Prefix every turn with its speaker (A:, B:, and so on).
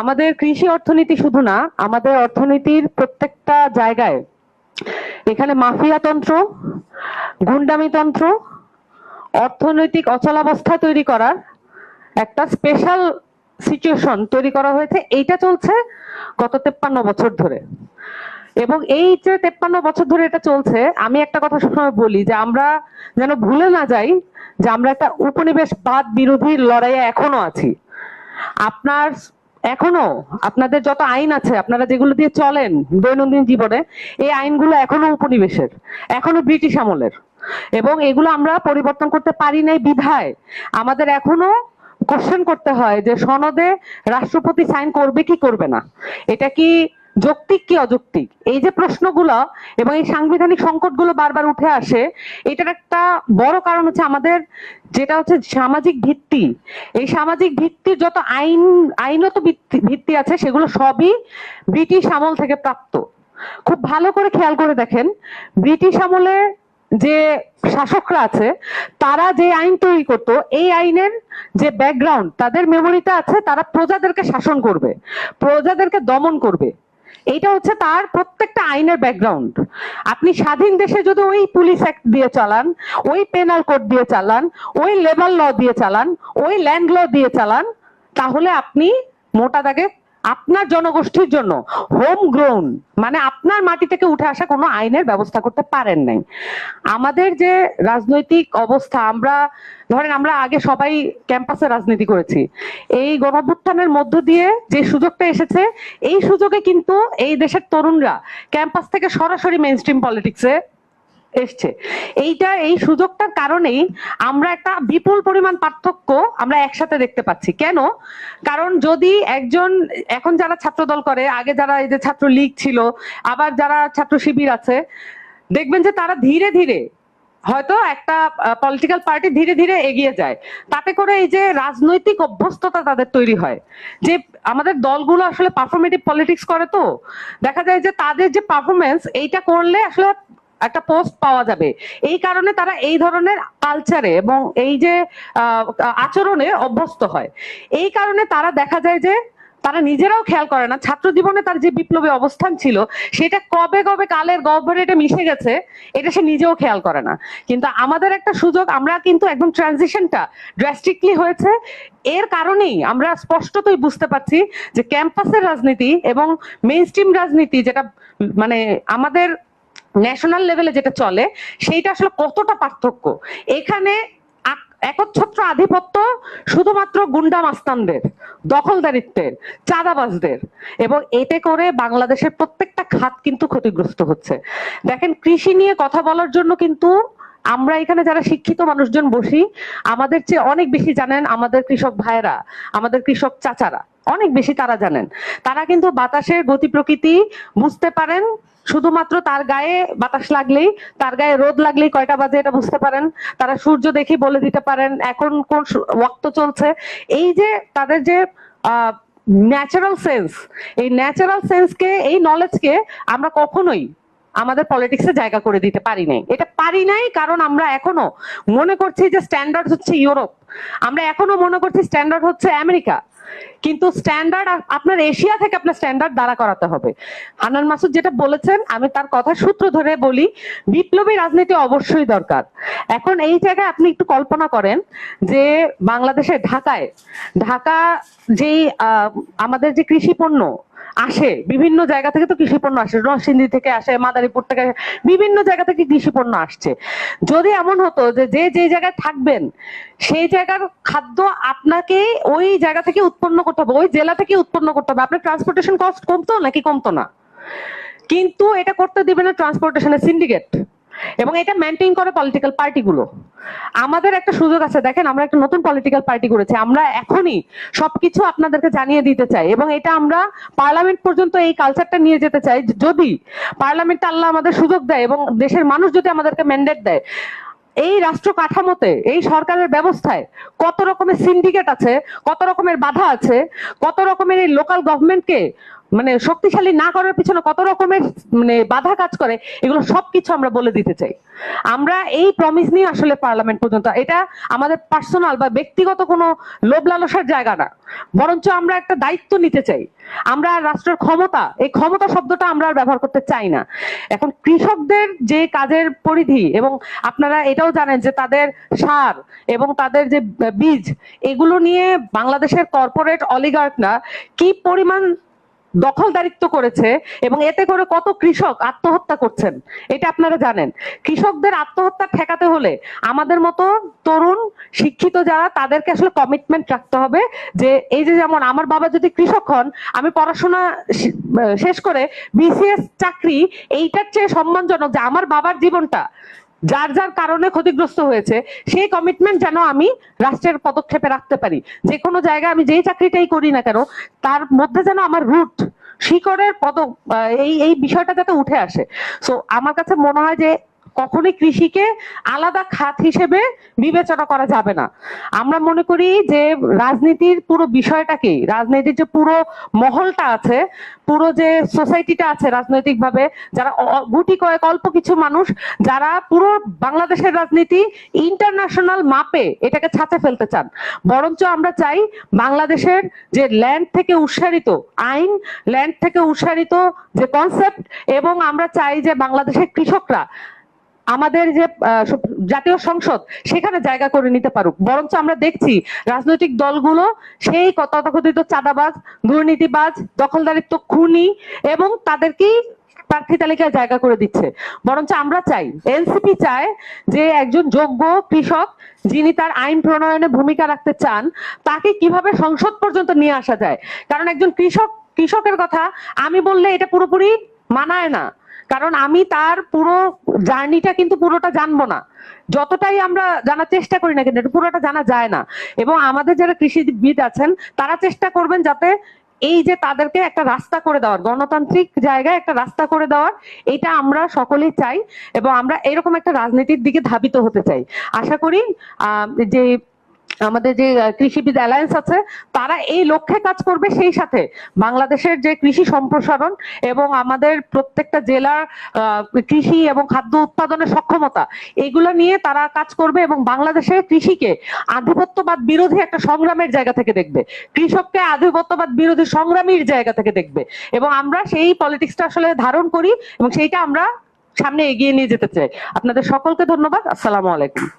A: আমাদের কৃষি অর্থনীতি শুধু না, আমাদের অর্থনীতির প্রত্যেকটা জায়গায় এখানে মাফিয়া তন্ত্র, গুন্ডামি তন্ত্র, অর্থনৈতিক অচলাবস্থা তৈরি করার একটা স্পেশাল সিচুয়েশন তৈরি করা হয়েছে। এইটা চলছে গত তেপ্পান্ন বছর ধরে। এবং এই যে তেপ্পান্ন বছর ধরে এটা চলছে, আমি একটা কথা সবসময় বলি যে আমরা যেন ভুলে না যাই যে আমরা একটা উপনিবেশবাদ বিরোধী লড়াইয়ে এখনও আছি। আপনার এখনও? আপনাদের যত আইন আছে, আপনারা যেগুলো দিয়ে চলেন দৈনন্দিন জীবনে, এই আইনগুলো এখনও উপনিবেশের, এখনও ব্রিটিশ আমলের। এবং এগুলো আমরা পরিবর্তন করতে পারি নাই বিধায়। আমাদের এখনও কোশ্চেন করতে হয় যে সনদে রাষ্ট্রপতি সাইন করবে কি করবে না? এটা কি যৌক্তিক কি অযৌক্তিক? এই যে প্রশ্নগুলো এবং এই সাংবিধানিক সংকটগুলো বারবার উঠে আসে, এটার একটা বড় কারণ হচ্ছে আমাদের যেটা হচ্ছে সামাজিক ভিত্তি। এই সামাজিক ভিত্তির যত আইন, আইনত ভিত্তি- আছে, সেগুলো সবই ব্রিটিশ আমল থেকে প্রাপ্ত। খুব ভালো করে খেয়াল করে দেখেন, ব্রিটিশ আমলে যে শাসকরা আছে, তারা যে আইন তৈরি করতো, এই আইনের যে ব্যাকগ্রাউন্ড তাদের মেমোরিতে আছে, তারা প্রজাদেরকে শাসন করবে, প্রজাদেরকে দমন করবে। এইটা হচ্ছে তার প্রত্যেকটা আইনের ব্যাকগ্রাউন্ড আপনি স্বাধীন দেশে যদি ওই পুলিশ অ্যাক্ট দিয়ে চালান, ওই পেনাল কোড দিয়ে চালান, ওই লেবার ল দিয়ে চালান, ওই ল্যান্ড ল দিয়ে চালান, তাহলে আপনি মোটা দাগে আপনার জনগোষ্ঠীর জন্য হোম গ্রোন মানে আপনার মাটি থেকে উঠে আসা কোনো আইনের ব্যবস্থা করতে পারেন নাই। আমাদের যে রাজনৈতিক অবস্থা, আমরা, ধরেন আমরা আগে সবাই ক্যাম্পাসে রাজনীতি করেছি। এই গণভ্যুত্থানের মধ্য দিয়ে যে সুযোগটা এসেছে, এই সুযোগে কিন্তু এই দেশের তরুণরা ক্যাম্পাস থেকে সরাসরি মেইন স্ট্রিম পলিটিক্সে এসছে। এইটা, এই সুযোগটার কারণেই আমরা একটা বিপুল পরিমাণ পার্থক্য আমরা একসাথে দেখতে পাচ্ছি। কেন? কারণ যদি একজন, এখন যারা ছাত্র দল করে, আগে যারা এই যে ছাত্র লীগ ছিল, আবার যারা ছাত্র শিবির আছে, দেখবেন যে তারা ধীরে ধীরে হয়তো একটা পলিটিক্যাল পার্টি ধীরে ধীরে এগিয়ে যায়। তাতে করে এই যে রাজনৈতিক অভ্যস্ততা তাদের তৈরি হয়। যে আমাদের দলগুলো আসলে পারফরমেটিভ পলিটিক্স করে তো। দেখা যায় যে তাদের যে পারফরমেন্স এইটা করলে আসলে একটা পোস্ট পাওয়া যাবে। এই কারণে তারা এই ধরনের কালচারে এবং এই যে আচরণে অভ্যস্ত হয়। এই কারণে তারা দেখা যায় যে, তারা নিজেরাও খেয়াল করে না, ছাত্র জীবনে তার যে বিপ্লবী অবস্থান ছিল, সেটা কবে কবে কালের গহ্বরে এটা মিশে গেছে, এটা সে নিজেও খেয়াল করে না। কিন্তু আমাদের একটা সুযোগ, আমরা কিন্তু একদম ট্রানজিশনটা ড্রাস্টিকলি হয়েছে। এর কারণেই আমরা স্পষ্টতই বুঝতে পারছি যে ক্যাম্পাসের রাজনীতি এবং স্ট্রিম রাজনীতি যেটা মানে আমাদের ন্যাশনাল লেভেলে যেটা চলে, সেইটা আসলে কতটা পার্থক্য? এখানে একচ্ছত্র আধিপত্য শুধুমাত্র গুন্ডা মাস্তানদের, দখলদারিত্বের, চাঁদাবাজদের এবং এতে করে বাংলাদেশের প্রত্যেকটা খাত কিন্তু ক্ষতিগ্রস্ত হচ্ছে। দেখেন, কৃষি নিয়ে কথা বলার জন্য কিন্তু আমরা এখানে যারা শিক্ষিত মানুষজন বসি, আমাদের চেয়ে অনেক বেশি জানেন আমাদের কৃষক ভাইরা আমাদের কৃষক চাচারা। অনেক বেশি তারা জানেন। তারা কিন্তু বাতাসের গতি প্রকৃতি বুঝতে পারেন শুধুমাত্র তার গায়ে বাতাস লাগলেই, তার গায়ে রোদ লাগলেই কয়টা বাজে এটা বুঝতে পারেন। তারা সূর্য দেখে বলে দিতে পারেন, এখন কোন ওয়াক্ত চলছে। এই যে তাদের যে ন্যাচারাল সেন্স এই ন্যাচারাল সেন্সকে এই নলেজকে আমরা কখনোই আমাদের পলিটিক্সে জায়গা করে দিতে পারি নাই। এটা পারি নাই কারণ আমরা এখনও মনে করছি যে স্ট্যান্ডার্ড হচ্ছে ইউরোপ। আমরা এখনও মনে করছি স্ট্যান্ডার্ড হচ্ছে আমেরিকা। কিন্তু স্ট্যান্ডার্ড আপনার এশিয়া থেকে আপনার স্ট্যান্ডার্ড দাঁড়া করাতে হবে। হানান মাসুদ যেটা বলেছেন, আমি তার কথা সূত্র ধরে বলি, বিপ্লবী রাজনীতি অবশ্যই দরকার। এখন এই জায়গায় আপনি একটু কল্পনা করেন যে বাংলাদেশে ঢাকায়, ঢাকা যেই আমাদের যে কৃষি পণ্য আসে বিভিন্ন জায়গা থেকে তো কৃষি পণ্য আসে নরসিংদী থেকে আসে মাদারীপুর থেকে আসে, বিভিন্ন জায়গা থেকে কৃষি পণ্য আসছে। যদি এমন হতো যে যে যে জায়গায় থাকবেন সেই জায়গার খাদ্য আপনাকে ওই জায়গা থেকে উৎপন্ন করতে হবে ওই জেলা থেকে উৎপন্ন করতে হবে। আপনার ট্রান্সপোর্টেশন কস্ট কমতো নাকি কমতো না? কিন্তু এটা করতে দিবে না ট্রান্সপোর্টেশনের সিন্ডিকেট এবং এটা মেনটেন করে পলিটিক্যাল পার্টিগুলো আমাদের একটা সুযোগ আছে, দেখেন আমরা একটা নতুন পলিটিক্যাল পার্টি করেছি আমরা এখনই সবকিছু আপনাদেরকে জানিয়ে দিতে চাই এবং এটা আমরা পার্লামেন্ট পর্যন্ত এই কালচারটা নিয়ে যেতে চাই, যদি পার্লামেন্টে আল্লাহ আমাদের সুযোগ দেয় এবং দেশের মানুষ যদি আমাদেরকে ম্যান্ডেট দেয়, এই রাষ্ট্র কাঠামোতে, এই সরকারের ব্যবস্থায় কত রকমের সিন্ডিকেট আছে, কত রকমের বাধা আছে, কত রকমের এই লোকাল গভর্নমেন্টকে মানে শক্তিশালী না করার পিছনে কত রকমের মানে বাধা কাজ করে, এগুলো সবকিছু আমরা বলে দিতে চাই। আমরা এই প্রমিস নিয়ে আসলে পার্লামেন্ট পর্যন্ত, এটা আমাদের পার্সোনাল বা ব্যক্তিগত কোনো লোভ লালসার জায়গা না। বরঞ্চ আমরা একটা দায়িত্ব নিতে চাই। আমরা রাষ্ট্রের ক্ষমতা, এই ক্ষমতা শব্দটা আমরা ব্যবহার করতে চাই না। এখন কৃষকদের যে কাজের পরিধি এবং আপনারা এটাও জানেন যে তাদের সার এবং তাদের যে বীজ, এগুলো নিয়ে বাংলাদেশের কর্পোরেট অলিগার্করা কি পরিমাণ দখলদারিত্ব করেছে এবং এতে করে কত কৃষক আত্মহত্যা করছেন, এটা আপনারা জানেন। কৃষকদের আত্মহত্যা ঠেকাতে হলে আমাদের মতো তরুণ, শিক্ষিত যারা, তাদেরকে আসলে কমিটমেন্ট রাখতে হবে যে, এই যে যেমন আমার বাবা যদি কৃষক হন, আমি পড়াশোনা শেষ করে বিসিএস চাকরি, এইটার চেয়ে সম্মানজনক যে আমার বাবার জীবনটা যার যার কারণে ক্ষতিগ্রস্ত হয়েছে, সেই কমিটমেন্ট যেন আমি রাষ্ট্রের পদক্ষেপে রাখতে পারি। যে কোনো জায়গায় আমি যেই চাকরিটাই করি না কেন, তার মধ্যে যেন আমার রুট শিকড়ের পদ এই এই বিষয়টা যাতে উঠে আসে। সো আমার কাছে মনে হয় যে কখনোই কৃষিকে আলাদা খাত হিসেবে বিবেচনা করা যাবে না। আমরা মনে করি যে রাজনীতির পুরো বিষয়টাকে, রাজনীতির যে পুরো মহলটা আছে, পুরো যে সোসাইটিটা আছে রাজনৈতিকভাবে, যারা গুটি কয়েক অল্প কিছু মানুষ, যারা পুরো বাংলাদেশের রাজনীতি ইন্টারন্যাশনাল মাপে এটাকে ছাঁচে ফেলতে চান। বরঞ্চ আমরা চাই বাংলাদেশের যে ল্যান্ড থেকে উৎসারিত আইন, ল্যান্ড থেকে উৎসারিত যে কনসেপ্ট, এবং আমরা চাই যে বাংলাদেশের কৃষকরা আমাদের যে জাতীয় সংসদ, সেখানে জায়গা করে নিতে পারুক। বরঞ্চ আমরা দেখছি রাজনৈতিক দলগুলো সেই তথাকথিত চাঁদাবাজ, দুর্নীতিবাজ, দখলদারিত্ব খুনি এবং তাদেরকেই প্রার্থী তালিকায় জায়গা করে দিচ্ছে। বরঞ্চ আমরা চাই এনসিপি চায় যে একজন যোগ্য কৃষক, যিনি তার আইন প্রণয়নে ভূমিকা রাখতে চান, তাকে কীভাবে সংসদ পর্যন্ত নিয়ে আসা যায়? কারণ একজন কৃষক, কৃষকের কথা আমি বললে এটা পুরোপুরি মানায় না। কারণ আমি তার পুরো জার্নিটা কিন্তু পুরোটা জানব না। যতটাই আমরা জানার চেষ্টা করি না কিন্তু পুরোটা জানা যায় না। এবং আমাদের যারা কৃষিবিদ আছেন, তারা চেষ্টা করবেন যাতে এই যে তাদেরকে একটা রাস্তা করে দেওয়ার, গণতান্ত্রিক জায়গায় একটা রাস্তা করে দেওয়ার, এটা আমরা সকলেই চাই এবং আমরা এরকম একটা রাজনীতির দিকে ধাবিত হতে চাই। আশা করি যে আমাদের যে কৃষিবিদ অ্যালায়েন্স আছে, তারা এই লক্ষ্যে কাজ করবে সেই সাথে। বাংলাদেশের যে কৃষি সম্প্রসারণ এবং আমাদের প্রত্যেকটা জেলার কৃষি এবং খাদ্য উৎপাদনের সক্ষমতা, এগুলো নিয়ে তারা কাজ করবে এবং বাংলাদেশের কৃষিকে আধিপত্যবাদ বিরোধী একটা সংগ্রামের জায়গা থেকে দেখবে। কৃষককে আধিপত্যবাদ বিরোধী সংগ্রামীর জায়গা থেকে দেখবে। এবং আমরা সেই পলিটিক্সটা আসলে ধারণ করি এবং সেইটা আমরা সামনে এগিয়ে নিয়ে যেতে চাই। আপনাদের সকলকে ধন্যবাদ। আসসালামু আলাইকুম।